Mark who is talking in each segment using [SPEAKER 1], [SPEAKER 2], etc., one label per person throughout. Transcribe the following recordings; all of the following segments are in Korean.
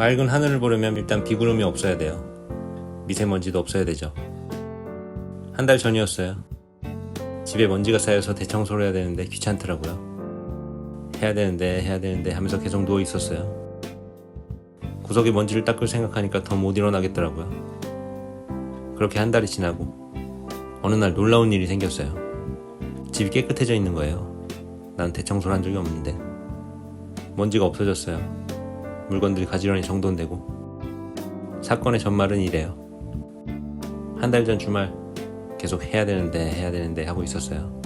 [SPEAKER 1] 맑은 하늘을 보려면 일단 비구름이 없어야 돼요. 미세먼지도 없어야 되죠. 한 달 전이었어요. 집에 먼지가 쌓여서 대청소를 해야 되는데 귀찮더라고요. 해야 되는데 해야 되는데 하면서 계속 누워 있었어요. 구석에 먼지를 닦을 생각하니까 더 못 일어나겠더라고요. 그렇게 한 달이 지나고 어느 날 놀라운 일이 생겼어요. 집이 깨끗해져 있는 거예요. 난 대청소를 한 적이 없는데 먼지가 없어졌어요. 물건들이 가지런히 정돈되고 사건의 전말은 이래요. 한 달 전 주말 계속 해야 되는데 해야 되는데 하고 있었어요.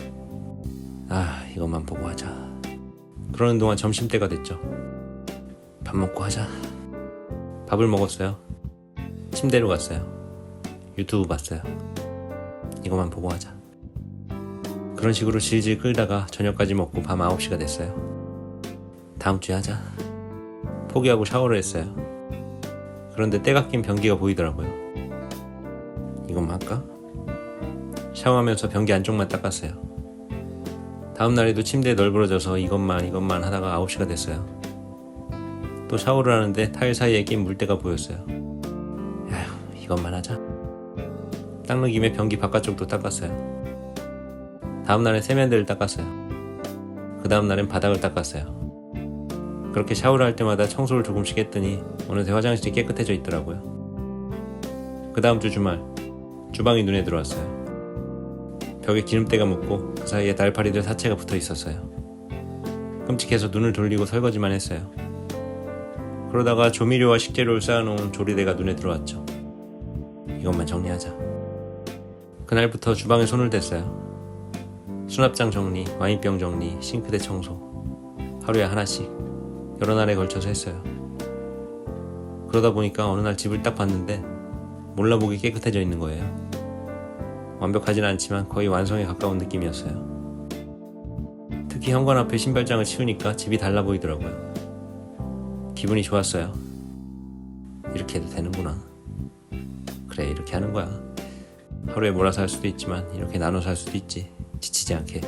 [SPEAKER 1] 아 이것만 보고 하자. 그러는 동안 점심때가 됐죠. 밥 먹고 하자. 밥을 먹었어요. 침대로 갔어요. 유튜브 봤어요. 이것만 보고 하자. 그런 식으로 질질 끌다가 저녁까지 먹고 밤 9시가 됐어요. 다음 주에 하자. 포기하고 샤워를 했어요. 그런데 때가 낀 변기가 보이더라고요. 이것만 할까? 샤워하면서 변기 안쪽만 닦았어요. 다음 날에도 침대에 널브러져서 이것만 이것만 하다가 9시가 됐어요. 또 샤워를 하는데 타일 사이에 낀 물때가 보였어요. 아휴, 이것만 하자. 닦는 김에 변기 바깥쪽도 닦았어요. 다음 날엔 세면대를 닦았어요. 그 다음 날엔 바닥을 닦았어요. 그렇게 샤워를 할 때마다 청소를 조금씩 했더니 어느새 화장실이 깨끗해져 있더라고요. 그 다음 주 주말 주방이 눈에 들어왔어요. 벽에 기름때가 묻고 그 사이에 날파리들 사체가 붙어 있었어요. 끔찍해서 눈을 돌리고 설거지만 했어요. 그러다가 조미료와 식재료를 쌓아놓은 조리대가 눈에 들어왔죠. 이것만 정리하자. 그날부터 주방에 손을 댔어요. 수납장 정리, 와인병 정리, 싱크대 청소. 하루에 하나씩 여러 날에 걸쳐서 했어요. 그러다 보니까 어느 날 집을 딱 봤는데 몰라보기 깨끗해져 있는 거예요. 완벽하진 않지만 거의 완성에 가까운 느낌이었어요. 특히 현관 앞에 신발장을 치우니까 집이 달라 보이더라고요. 기분이 좋았어요. 이렇게 해도 되는구나. 그래, 이렇게 하는 거야. 하루에 몰아서 할 수도 있지만 이렇게 나눠서 할 수도 있지. 지치지 않게.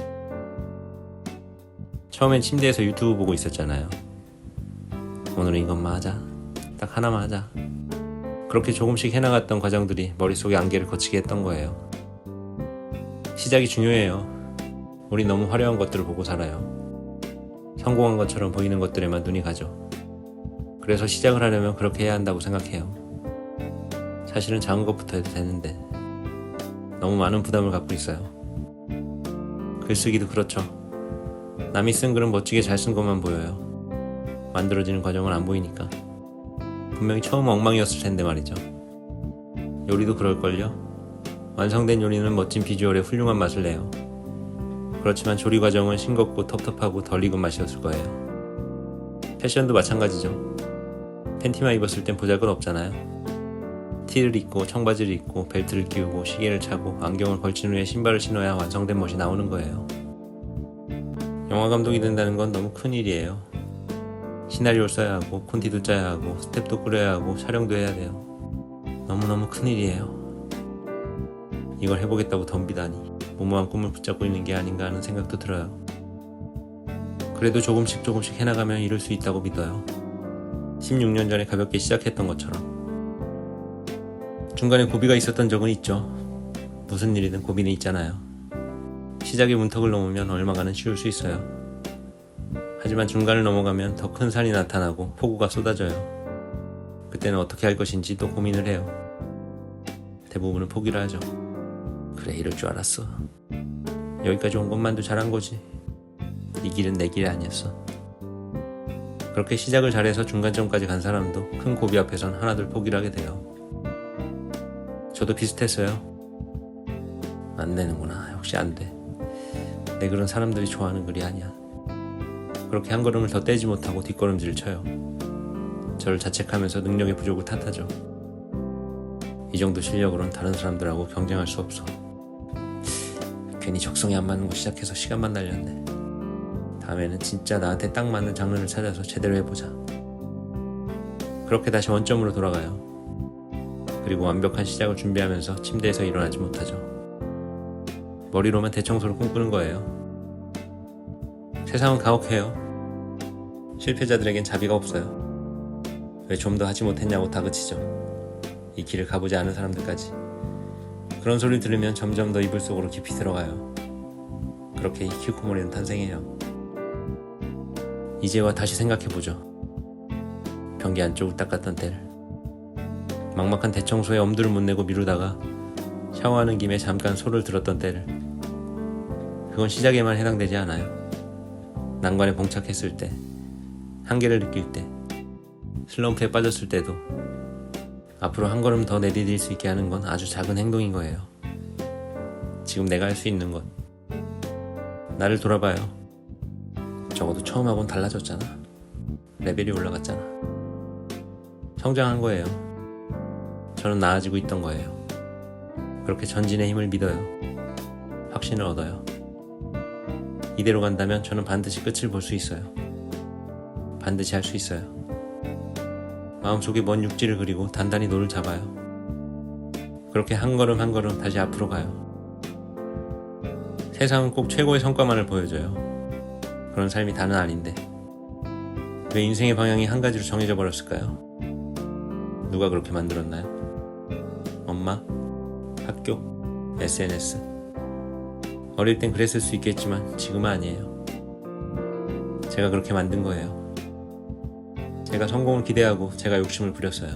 [SPEAKER 1] 처음엔 침대에서 유튜브 보고 있었잖아요. 오늘은 이것만 하자. 딱 하나만 하자. 그렇게 조금씩 해나갔던 과정들이 머릿속에 안개를 거치게 했던 거예요. 시작이 중요해요. 우리 너무 화려한 것들을 보고 살아요. 성공한 것처럼 보이는 것들에만 눈이 가죠. 그래서 시작을 하려면 그렇게 해야 한다고 생각해요. 사실은 작은 것부터 해도 되는데 너무 많은 부담을 갖고 있어요. 글쓰기도 그렇죠. 남이 쓴 글은 멋지게 잘 쓴 것만 보여요. 만들어지는 과정은 안 보이니까. 분명히 처음 엉망이었을 텐데 말이죠. 요리도 그럴걸요? 완성된 요리는 멋진 비주얼에 훌륭한 맛을 내요. 그렇지만 조리 과정은 싱겁고 텁텁하고 덜 익은 맛이었을 거예요. 패션도 마찬가지죠. 팬티만 입었을 땐 보잘것 없잖아요. 티를 입고 청바지를 입고 벨트를 끼우고 시계를 차고 안경을 걸친 후에 신발을 신어야 완성된 멋이 나오는 거예요. 영화 감독이 된다는 건 너무 큰 일이에요. 시나리오를 써야 하고 콘티도 짜야 하고 스텝도 꾸려야 하고 촬영도 해야 돼요. 너무너무 큰 일이에요. 이걸 해보겠다고 덤비다니 무모한 꿈을 붙잡고 있는 게 아닌가 하는 생각도 들어요. 그래도 조금씩 조금씩 해나가면 이룰 수 있다고 믿어요. 16년 전에 가볍게 시작했던 것처럼. 중간에 고비가 있었던 적은 있죠. 무슨 일이든 고비는 있잖아요. 시작의 문턱을 넘으면 얼마간은 쉬울 수 있어요. 하지만 중간을 넘어가면 더 큰 산이 나타나고 폭우가 쏟아져요. 그때는 어떻게 할 것인지 또 고민을 해요. 대부분은 포기를 하죠. 그래, 이럴 줄 알았어. 여기까지 온 것만도 잘한 거지. 이 길은 내 길이 아니었어. 그렇게 시작을 잘해서 중간점까지 간 사람도 큰 고비 앞에선 하나둘 포기를 하게 돼요. 저도 비슷했어요. 안 되는구나. 역시 안 돼. 내 글은 사람들이 좋아하는 글이 아니야. 그렇게 한 걸음을 더 떼지 못하고 뒷걸음질을 쳐요. 저를 자책하면서 능력의 부족을 탓하죠. 이 정도 실력으론 다른 사람들하고 경쟁할 수 없어. 괜히 적성이 안 맞는 거 시작해서 시간만 날렸네. 다음에는 진짜 나한테 딱 맞는 장르를 찾아서 제대로 해보자. 그렇게 다시 원점으로 돌아가요. 그리고 완벽한 시작을 준비하면서 침대에서 일어나지 못하죠. 머리로만 대청소를 꿈꾸는 거예요. 세상은 가혹해요. 실패자들에겐 자비가 없어요. 왜 좀 더 하지 못했냐고 다그치죠. 이 길을 가보지 않은 사람들까지. 그런 소리를 들으면 점점 더 이불 속으로 깊이 들어가요. 그렇게 히키코모리는 탄생해요. 이제와 다시 생각해보죠. 변기 안쪽을 닦았던 때를. 막막한 대청소에 엄두를 못 내고 미루다가 샤워하는 김에 잠깐 소를 들었던 때를. 그건 시작에만 해당되지 않아요. 난관에 봉착했을 때, 한계를 느낄 때, 슬럼프에 빠졌을 때도 앞으로 한 걸음 더 내디딜 수 있게 하는 건 아주 작은 행동인 거예요. 지금 내가 할 수 있는 것. 나를 돌아봐요. 적어도 처음하고는 달라졌잖아. 레벨이 올라갔잖아. 성장한 거예요. 저는 나아지고 있던 거예요. 그렇게 전진의 힘을 믿어요. 확신을 얻어요. 이대로 간다면 저는 반드시 끝을 볼 수 있어요. 반드시 할 수 있어요. 마음속에 먼 육지를 그리고 단단히 노를 잡아요. 그렇게 한 걸음 한 걸음 다시 앞으로 가요. 세상은 꼭 최고의 성과만을 보여줘요. 그런 삶이 다는 아닌데. 왜 인생의 방향이 한 가지로 정해져 버렸을까요? 누가 그렇게 만들었나요? 엄마? 학교? SNS? 어릴 땐 그랬을 수 있겠지만 지금은 아니에요. 제가 그렇게 만든 거예요. 제가 성공을 기대하고 제가 욕심을 부렸어요.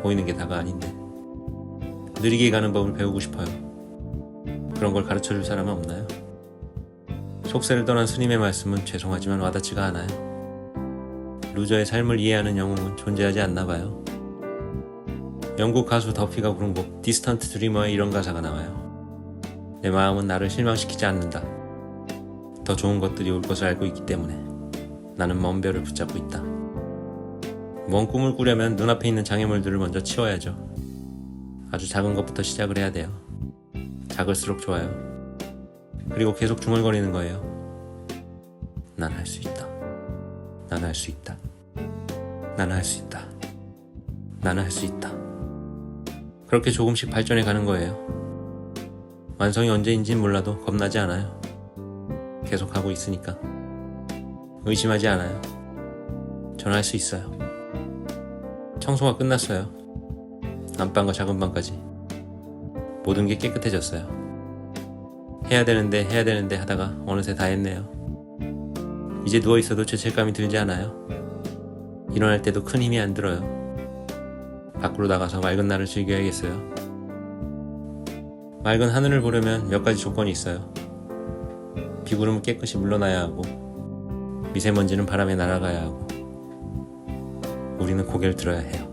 [SPEAKER 1] 보이는 게 다가 아닌데. 느리게 가는 법을 배우고 싶어요. 그런 걸 가르쳐 줄 사람은 없나요? 속세를 떠난 스님의 말씀은 죄송하지만 와닿지가 않아요. 루저의 삶을 이해하는 영웅은 존재하지 않나 봐요. 영국 가수 더피가 부른 곡 디스턴트 드리머에 이런 가사가 나와요. 내 마음은 나를 실망시키지 않는다. 더 좋은 것들이 올 것을 알고 있기 때문에 나는 먼 별을 붙잡고 있다. 먼 꿈을 꾸려면 눈앞에 있는 장애물들을 먼저 치워야죠. 아주 작은 것부터 시작을 해야 돼요. 작을수록 좋아요. 그리고 계속 중얼거리는 거예요. 난 할 수 있다. 난 할 수 있다. 난 할 수 있다. 나는 할 수 있다. 그렇게 조금씩 발전해 가는 거예요. 완성이 언제인진 몰라도 겁나지 않아요. 계속 하고 있으니까. 의심하지 않아요. 전할 수 있어요. 청소가 끝났어요. 안방과 작은 방까지. 모든 게 깨끗해졌어요. 해야 되는데 해야 되는데 하다가 어느새 다 했네요. 이제 누워 있어도 죄책감이 들지 않아요. 일어날 때도 큰 힘이 안 들어요. 밖으로 나가서 맑은 날을 즐겨야겠어요. 맑은 하늘을 보려면 몇 가지 조건이 있어요. 비구름은 깨끗이 물러나야 하고, 미세먼지는 바람에 날아가야 하고, 우리는 고개를 들어야 해요.